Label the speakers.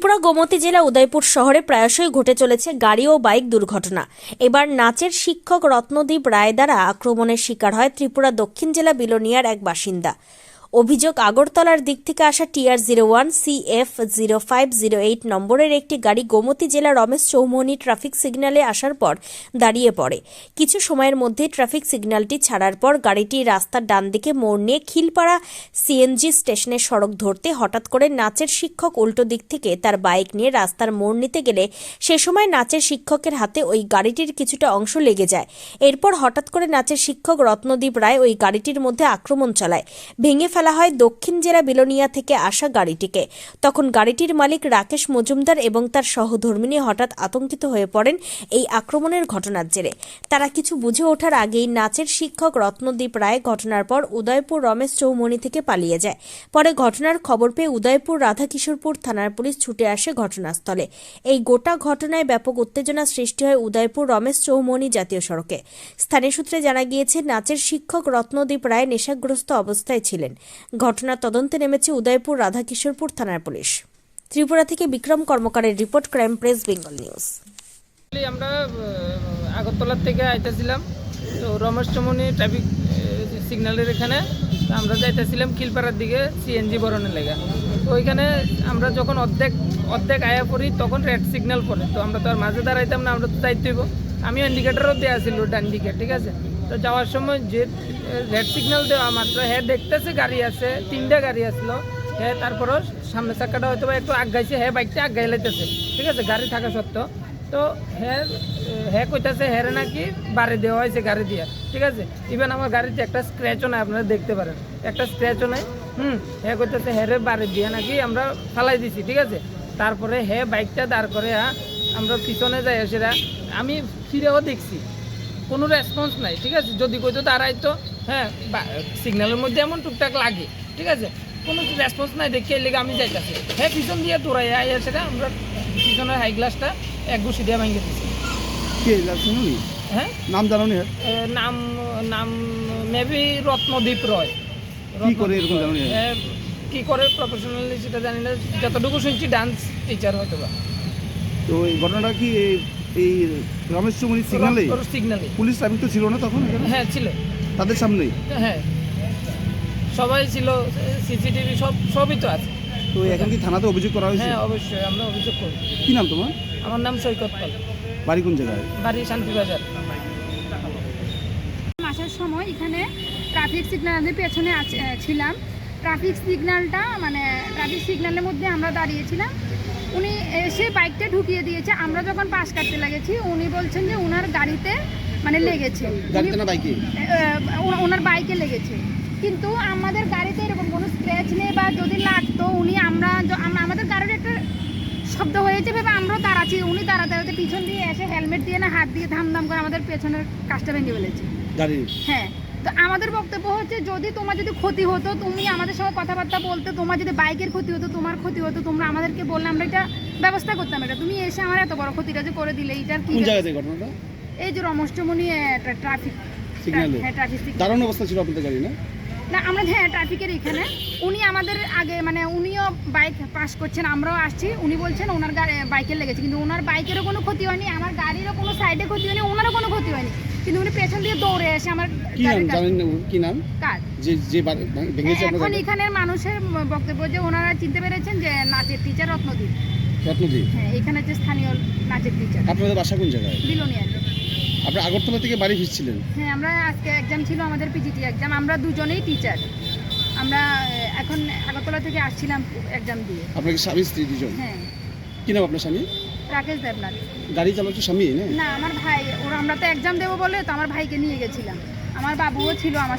Speaker 1: ত্রিপুরা গোমতী জেলা উদয়পুর শহরে প্রায়শই ঘটে চলেছে গাড়ি ও বাইক দুর্ঘটনা। এবার নাচের শিক্ষক রত্নদীপ রায় দ্বারা আক্রমণের শিকার হয় ত্রিপুরা দক্ষিণ জেলা বিলোনিয়ার এক বাসিন্দা। অভিযোগ আগরতলার দিক থেকে আসা TR zero one C F zero five zero eight নম্বরের একটি গাড়ি গোমতী জেলা রমেশ চৌমনি ট্রাফিক সিগন্যালে আসার পর দাঁড়িয়ে পড়ে। কিছু সময়ের মধ্যে ট্রাফিক সিগন্যালটি ছাড়ার পর গাড়িটি রাস্তার ডান দিকে মোড় নিয়ে খিলপাড়া সিএনজি স্টেশনের সড়ক ধরতে হঠাৎ করে নাচের শিক্ষক উল্টো দিক থেকে তার বাইক নিয়ে রাস্তার মোড় নিতে গেলে সে সময় নাচের শিক্ষকের হাতে ওই গাড়িটির কিছুটা অংশ লেগে যায়। এরপর হঠাৎ করে নাচের শিক্ষক রত্নদীপ রায় ওই গাড়িটির মধ্যে আক্রমণ চালায়। ভেঙে ফেলা হয় দক্ষিণ জেলা বিলোনিয়া থেকে আসা গাড়িটিকে। তখন গাড়িটির মালিক রাকেশ মজুমদার এবং তার সহধর্মিনী হঠাৎ আতঙ্কিত হয়ে পড়েন এই আক্রমণের ঘটনার জেরে। তারা কিছু বুঝে ওঠার আগেই নাচের শিক্ষক রত্নদীপ রায় ঘটনার পর উদয়পুর রমেশ চৌমনি থেকে পালিয়ে যায়। পরে ঘটনার খবর পেয়ে উদয়পুর রাধাকিশোরপুর থানার পুলিশ ছুটে আসে ঘটনাস্থলে। এই গোটা ঘটনায় ব্যাপক উত্তেজনা সৃষ্টি হয় উদয়পুর রমেশ চৌমনি জাতীয় সড়কে। স্থানীয় সূত্রে জানা গিয়েছে, নাচের শিক্ষক রত্নদীপ রায় নেশাগ্রস্ত অবস্থায় ছিলেন। ঘটনার তদন্তে নেমেছে উদয়পুর রাধাকিশোরপুর থানার পুলিশ। ত্রিপুরা থেকে Bikram কর্মকারের report crime press, Bengal news.
Speaker 2: আমরা আগরতলার থেকে আইতেছিলাম। তো রমেশ চমনি ট্রাফিক সিগন্যালের এখানে। আমরা যাইতেছিলাম কিলপাড়ার দিকে সিএনজি বরণের লেগে। তো ওইখানে আমরা যখন অর্ধেক অর্ধেক আয়া পড়ি, তখন রেড সিগন্যাল পড়ে। তো আমরা তো আর মাঝে দাঁড়াইতাম না, আমরা তো হইব আমি ইন্ডিকেটারও দেওয়া ছিল ডান দিকে, ঠিক আছে? তো যাওয়ার সময় যে রেড সিগন্যাল দেওয়া মাত্র হ্যাঁ দেখতেছে গাড়ি আছে, তিনটা গাড়ি আসলো হ্যাঁ তারপরও সামনে চাকাটা হয়তো একটু আগাইছে হ্যাঁ বাইকটা আগাই লাইতেছে, ঠিক আছে, গাড়ি থাকা সত্ত্বেও। তো হ্যাঁ হ্যাঁ কইতাছে হ্যাঁ নাকি বাড়ি দেওয়া হয়েছে গাড়ি দিয়ে, ঠিক আছে? ইভেন আমার গাড়িতে একটা স্ক্র্যাচও নাই, আপনারা দেখতে পারেন। একটা স্ক্র্যাচও নাই, হুম হ্যাঁ কইতাছে হ্যাঁ বাড়ি দিয়ে নাকি আমরা ফালাই দিছি, ঠিক আছে? তারপরে হ্যাঁ বাইকটা দাঁড় করে আমরা পিছনে যাই সেটা আমি ফিরেও দেখছি। কোনো রেসপন্স নাই ঠিক আছে? যদি কইতো তারাই তো হ্যাঁ সিগন্যালের মধ্যে এমন টুকটাক লাগে ঠিক আছে? কোনো রেসপন্স নাই দেখে লেগে আমি যাইতাছি। হ্যাঁ পিছন দিয়ে তোরাই আই সেটা আমরা পিছনের হাই গ্লাসটা এক গুছি দিয়ে ভেঙে দিচ্ছি
Speaker 3: কে
Speaker 2: হ্যাঁ?
Speaker 3: নাম জানো নি?
Speaker 2: নাম নাম মেবি রত্নদীপ রয়।
Speaker 3: কি করে এরকম জানো
Speaker 2: কি করে প্রফেশনালি সেটা জানি না যতটুকু শুনছি ডান্স টিচার হয়তো বা
Speaker 3: তো এই ঘটনাটা কি এই- এই রমেশ চৌমনি সিগনালে
Speaker 2: সিগনালে
Speaker 3: পুলিশ ট্রাফিক তো ছিল না তখন
Speaker 2: হ্যাঁ ছিল।
Speaker 3: তাদের সামনেই
Speaker 2: হ্যাঁ। সবাই ছিল সিসিটিভি সব সবই তো আছে।
Speaker 3: তো এখন কি থানাতে অভিযোগ করা হয়েছে?
Speaker 2: হ্যাঁ অবশ্যই আমরা অভিযোগ করি
Speaker 3: কি নাম তোমার?
Speaker 2: আমার নাম সৈকত পাল।
Speaker 3: বাড়ি কোন জায়গায়?
Speaker 2: বাড়ি শান্তিবাজার।
Speaker 4: আসার সময় এখানে ট্রাফিক সিগন্যালের পেছনে আছে- ছিলাম। ট্রাফিক সিগন্যালটা মানে ট্রাফিক সিগন্যালের মধ্যে আমরা দাঁড়িয়েছিলাম। উনি এসে বাইকটা ঢুকিয়ে দিয়েছে। আমরা যখন পাশ কাটতে লেগেছি উনি বলছেন যে ওনার গাড়িতে মানে লেগেছে। ওনার বাইকে লেগেছে। কিন্তু আমাদের গাড়িতে এরকম কোনো স্ক্র্যাচ নেই বা যদি লাগতো উনি আমরা আমাদের গাড়ির একটা শব্দ হয়েছে ভেবে আমরাও দাঁড়াচ্ছি উনি দাঁড়াতে দাঁড়াতে পিছন দিয়ে এসে হেলমেট দিয়ে না হাত দিয়ে ধাম ধাম করে আমাদের পেছনের কাজটা ভেঙে ফেলেছে। হ্যাঁ। তো আমাদের বক্তব্য হচ্ছে যদি তোমার যদি ক্ষতি হতো তুমি আমাদের সঙ্গে কথাবার্তা বলতে তোমার যদি বাইকের ক্ষতি হতো তোমার ক্ষতি হতো তোমরা আমাদেরকে বললে আমরা এটা ব্যবস্থা করতাম এটা। তুমি এসে আমার এত বড় ক্ষতিটা যে করে দিলে এটার কি এই যে রমষ্টমণি ট্রাফিক হ্যাঁ ট্রাফিক
Speaker 3: দারুণ অবস্থা ছিল আপনাদের গাড়ি না?
Speaker 4: না আমরা হ্যাঁ ট্রাফিকের এখানে। উনি আমাদের আগে মানে উনিও বাইক পাস করছেন আমরাও আসছি। উনি বলছেন ওনার বাইকের লেগেছে কিন্তু ওনার বাইকেরও কোনো ক্ষতি হয়নি আমার গাড়িরও কোনো সাইডে ক্ষতি হয়নি ওনারও কোনো ক্ষতি হয়নি। কিন্তু উনি পেছন দিয়ে দৌড়ে এসে আমার
Speaker 3: কি নাম? জানেন না কি নাম?
Speaker 4: কাজ
Speaker 3: যে যে ভেঙেছে
Speaker 4: এখন এখানের মানুষের বক্তব্য যে ওনারা চিনতে পেরেছেন যে নাচের টিচার রত্নদীপ।
Speaker 3: রত্নদ্বীপ
Speaker 4: হ্যাঁ এখানে যে স্থানীয় নাচের টিচার
Speaker 3: আপনাদের বাসা কোন জায়গায়?
Speaker 4: বিলোনিয়ার
Speaker 3: আপনি আগরতলা থেকে বাড়ি ফিরছিলেন?
Speaker 4: হ্যাঁ আমরা আজকে এক্সাম ছিল আমাদের পিজিটি এক্সাম আমরা দুজনেই টিচার আমরা এখন আগরতলা থেকে আসছিলাম এক্সাম দিয়ে।
Speaker 3: আপনাকে স্বামী স্ত্রী দুজন?
Speaker 4: হ্যাঁ।
Speaker 3: কি নাম আপনার স্বামী?
Speaker 4: রাকেশ দেবনাথ।
Speaker 3: গাড়ি চালাচ্ছে স্বামী না
Speaker 4: আমার ভাই। আমরা তো এক্সাম দেবো বলে তো আমার ভাইকে নিয়ে গেছিলাম আমার বাবুও ছিল আমার।